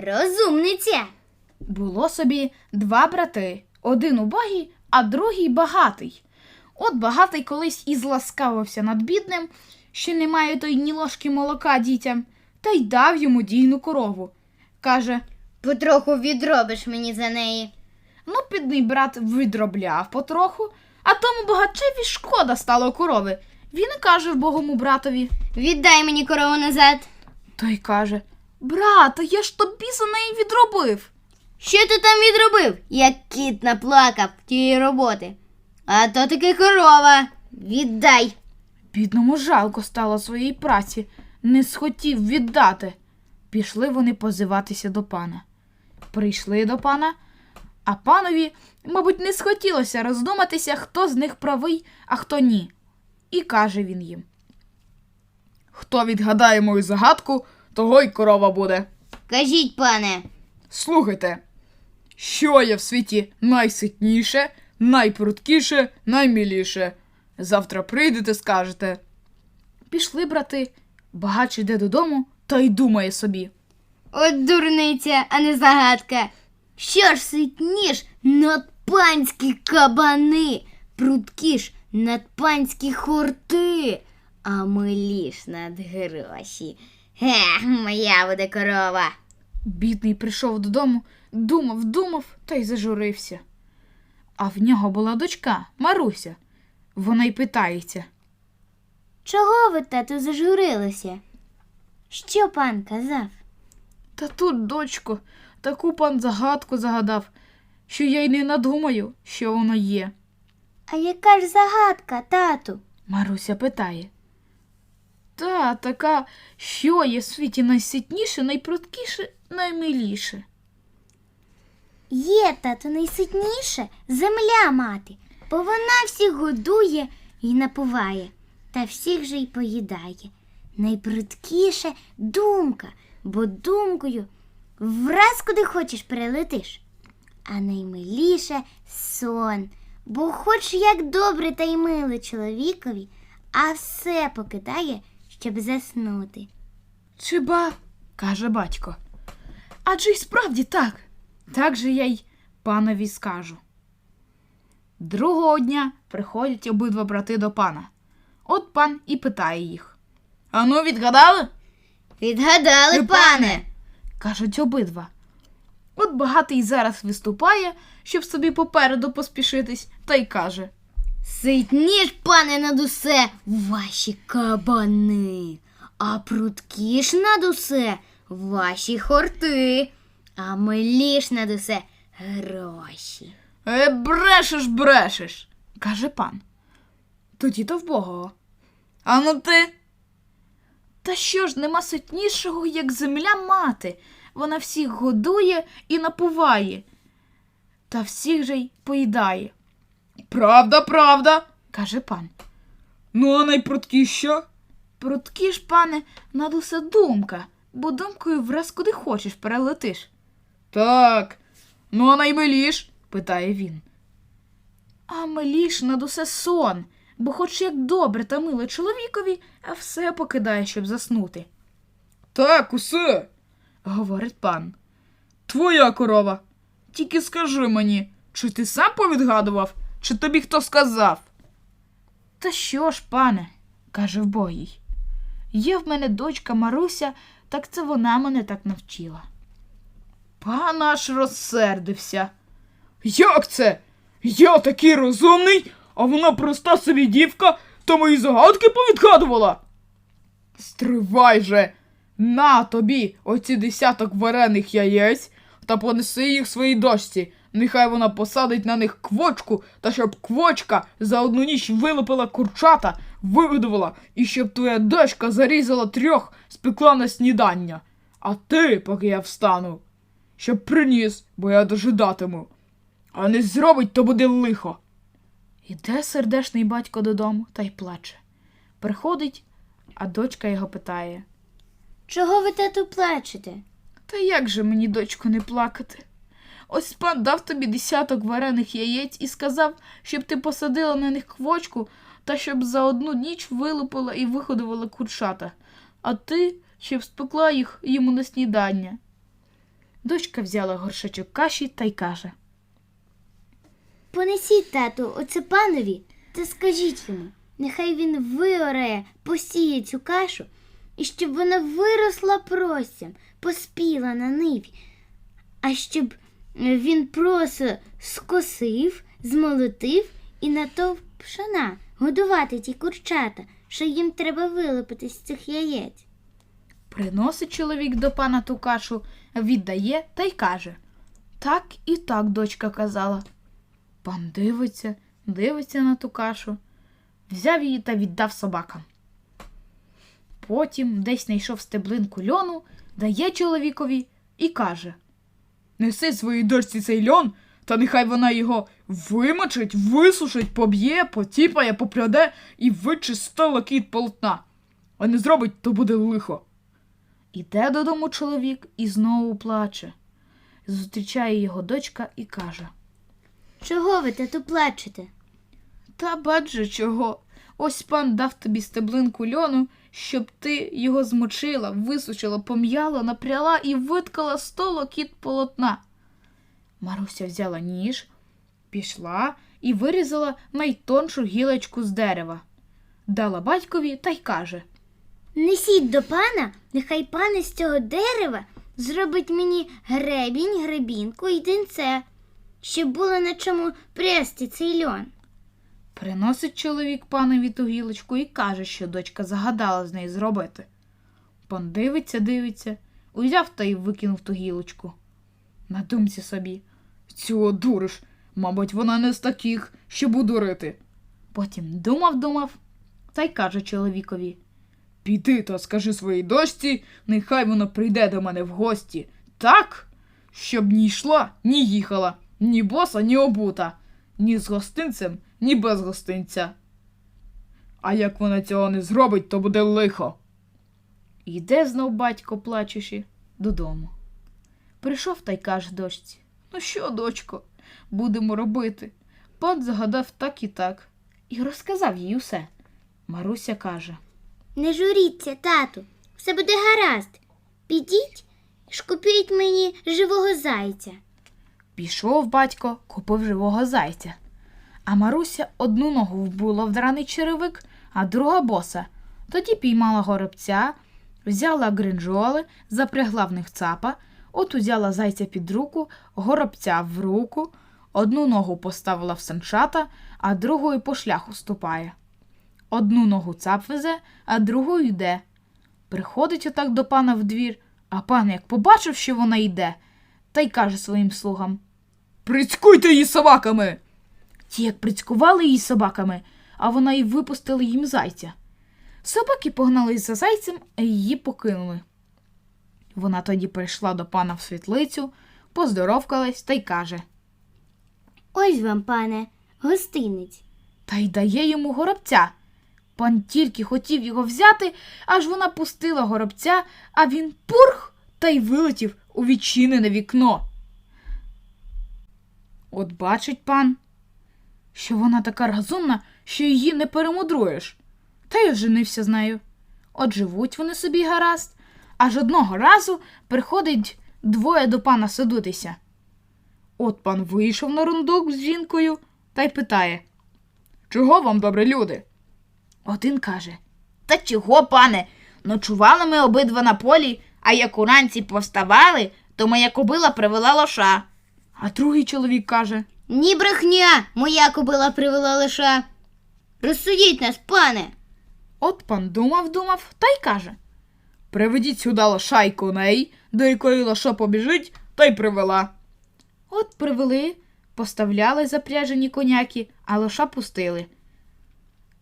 Розумниця. Було собі два брати, один убогий, а другий багатий. От багатий колись і зласкавився над бідним, що не має той ні ложки молока дітям, та й дав йому дійну корову. Каже: Потроху відробиш мені за неї. ну, бідний брат відробляв потроху, а тому багачеві шкода стало корови. Він і каже богому братові. Віддай мені корову назад. Той каже: Брате, я ж тобі за неї відробив. Що ти там відробив? Як кіт наплакав тієї роботи. А то таки корова. Віддай. Бідному жалко стало своєї праці, не схотів віддати. Пішли вони позиватися до пана. Прийшли до пана, а панові, мабуть, не схотілося роздуматися, хто з них правий, а хто ні. І каже він їм: Хто відгадає мою загадку, того й корова буде. Кажіть, пане. Слухайте, що є в світі найситніше, найпруткіше, найміліше. Завтра прийдете, скажете. Пішли, брати, багач іде додому та й думає собі. От дурниця, а не загадка. Що ж ситніш надпанські кабани, прудкі надпанські хорти, а миліш над гроші. Ге, моя буде корова. Бідний прийшов додому, думав, думав та й зажурився. А в нього була дочка Маруся. Вона й питається. Чого ви, тату, зажурилися? Що пан казав? Та тут, дочко, таку пан загадку загадав, що я й не надумаю, що воно є. А яка ж загадка, тату? Маруся питає. Та, така, що є в світі найситніше, найпруткіше, наймиліше. Є, тату, найситніше земля мати, бо вона всіх годує і напуває, та всіх же й поїдає. Найпрудкіше думка, бо думкою враз куди хочеш перелетиш. А наймиліше сон, бо хоч як добре та й миле чоловікові, а все покидає, щоб заснути. Чи ба? каже батько. Адже й справді так. Так же я й панові скажу. Другого дня приходять обидва брати до пана. От пан і питає їх. Ану, відгадали? Відгадали, пане. кажуть обидва. От багатий зараз виступає, щоб собі попереду поспішитись, та й каже. Ситніш, пане, над усе ваші кабани, а прудкіш над усе ваші хорти, а миліш над усе гроші. Е, брешеш, брешеш, каже пан. Тоді то вбогого. А ну ти. Та що ж нема ситнішого, як земля мати. Вона всіх годує і напуває, та всіх же й поїдає. Правда, правда, каже пан. Ну, а найпруткіша? Прудкі ж, пане, над усе думка, бо думкою враз куди хочеш перелетиш. Так, ну а наймиліш? питає він. А миліш над усе сон, бо хоч як добре та мило чоловікові, а все покидає, щоб заснути. Так, усе, говорить пан. Твоя корова. Тільки скажи мені, чи ти сам повідгадував, чи тобі хто сказав? Та що ж, пане, каже вбогій. Є в мене дочка Маруся, так це вона мене так навчила. Пан аж розсердився. Як це? Я такий розумний, а вона проста собі дівка, та мої загадки повідгадувала. Стривай же, на тобі оці десяток варених яєць та понеси їх своїй дочці. Нехай вона посадить на них квочку, та щоб квочка за одну ніч вилупила курчата, вивидувала, і щоб твоя дочка зарізала трьох, спекла на снідання. А ти, поки я встану, щоб приніс, бо я дожидатиму. А не зробить, то буде лихо. Іде сердешний батько додому та й плаче. Приходить, а дочка його питає. Чого ви, тату, плачете? Та як же мені, дочко, не плакати? Ось пан дав тобі десяток варених яєць і сказав, щоб ти посадила на них квочку та щоб за одну ніч вилупила і виходувала курчата, а ти щоб спекла їх йому на снідання. Дочка взяла горшечок каші та й каже. Понесіть, тату, оце панові та скажіть йому, нехай він виорає, посіє цю кашу, і щоб вона виросла простям, поспіла на ниві, а щоб він просто скосив, змолотив і натовп пшона, годувати ті курчата, що їм треба вилупити з цих яєць. Приносить чоловік до пана ту кашу, віддає та й каже. Так і так дочка казала. Пан дивиться, дивиться на ту кашу, взяв її та віддав собакам. Потім десь знайшов стеблинку льону, дає чоловікові і каже: Неси своїй дочці цей льон, та нехай вона його вимочить, висушить, поб'є, потіпає, попряде і виче сто лакіт полотна. А не зробить, то буде лихо. Іде додому чоловік і знову плаче. Зустрічає його дочка і каже: Чого ви, тату, плачете? Та бадже чого? Ось пан дав тобі стеблинку льону, щоб ти його змочила, висушила, пом'яла, напряла і виткала сто локіт полотна. Маруся взяла ніж, пішла і вирізала найтоншу гілочку з дерева. Дала батькові та й каже: Несіть до пана, нехай пан із цього дерева зробить мені гребінь, гребінку і динце, щоб було на чому прясти цей льон. Приносить чоловік панові ту гілочку і каже, що дочка загадала з неї зробити. Пан дивиться, дивиться, узяв та й викинув ту гілочку. На думці собі. Цього дуриш, мабуть, вона не з таких, щоб удурити. Потім думав, думав, та й каже чоловікові. Піди та скажи своїй дочці, нехай вона прийде до мене в гості. Так, щоб ні йшла, ні їхала, ні боса, ні обута, ні з гостинцем, ні без гостинця. А як вона цього не зробить, то буде лихо. Йде знов батько, плачучи, додому. Прийшов та й каже дочці: Ну що, дочко, будемо робити? Пан загадав так і так, і розказав їй усе. Маруся каже: Не журіться, тату, все буде гаразд. Підіть і шкупіть мені живого зайця. Пішов батько, купив живого зайця. А Маруся одну ногу вбула в драний черевик, а друга боса. Тоді піймала горобця, взяла гринжоли, запрягла в них цапа, от узяла зайця під руку, горобця в руку, одну ногу поставила в санчата, а другою по шляху ступає. Одну ногу цап везе, а другою йде. Приходить отак до пана в двір, а пан як побачив, що вона йде, та й каже своїм слугам: Прицькуйте її собаками. Ті як прицькували її собаками, а вона й випустила їм зайця. Собаки погнались за зайцем, а її покинули. Вона тоді прийшла до пана в світлицю, поздоровкалась та й каже Ось вам, пане, гостинець. та й дає йому горобця. Пан тільки хотів його взяти, аж вона пустила горобця, а він пурх та й вилетів у відчинене вікно. От бачить пан, що вона така розумна, що її не перемудруєш. Та й оженився з нею. От живуть вони собі гаразд, аж одного разу приходить двоє до пана садитися. От пан вийшов на рундук з жінкою та й питає Чого вам, добрі люди? Один каже Та чого, пане? Ночували ми обидва на полі, а як уранці повставали, то моя кобила привела лоша. А другий чоловік каже Ні брехня, моя кобила привела лиша. Розсудіть нас, пане. От пан думав, думав, та й каже Приведіть сюди лоша й коней, до якої лоша побіжить, та й привела. От привели, поставляли запряжені коняки, а лоша пустили.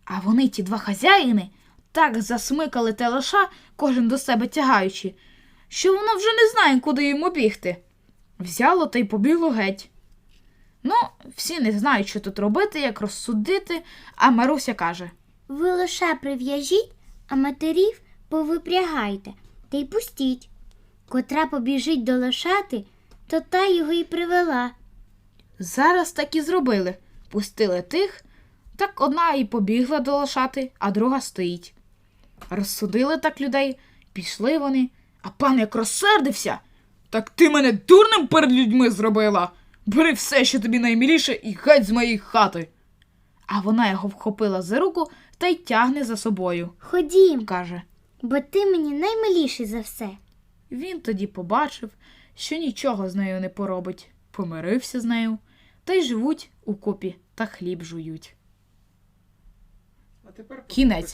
А вони, ті два хазяїни, так засмикали те лоша, кожен до себе тягаючи, що воно вже не знає, куди йому бігти. Взяло та й побігло геть. Ну, всі не знають, що тут робити, як розсудити, а Маруся каже. Ви лиша прив'яжіть, а матерів повипрягайте та й пустіть. Котра побіжить до лошати, то та його й привела. Зараз так і зробили. Пустили тих, так одна і побігла до лошати, а друга стоїть. Розсудили так людей, пішли вони, а пан як розсердився, Так ти мене дурним перед людьми зробила. Бери все, що тобі найміліше, і геть з моєї хати. А вона його вхопила за руку та й тягне за собою. Ходім, Каже. бо ти мені наймиліший за все. Він тоді побачив, що нічого з нею не поробить, помирився з нею, та й живуть у купі та хліб жують. А тепер Кінець.